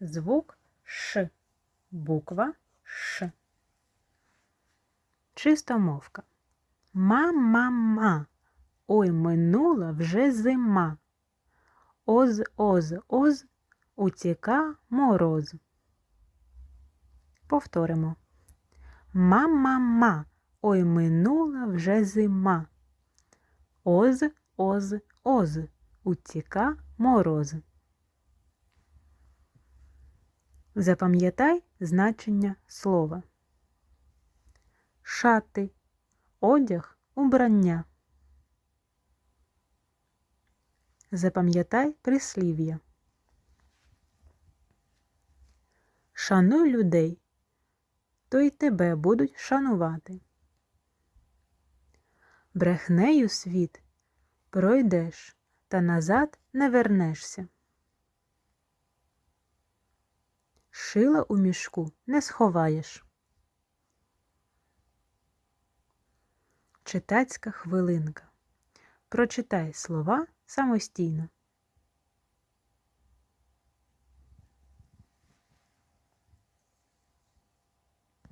звук Ш. Буква Ш. Чистомовка. Ма-ма-ма. Ой, минула вже зима. Оз, оз, оз, утіка мороз. Повторимо. Ма-ма-ма. Ой, минула вже зима. Оз, оз, оз, утіка мороз. Запам'ятай значення слова. Шати, одяг, убрання. Запам'ятай прислів'я. Шануй людей, то й тебе будуть шанувати. Брехнею світ пройдеш, та назад не вернешся. Шила у мішку не сховаєш. Читацька хвилинка. Прочитай слова самостійно.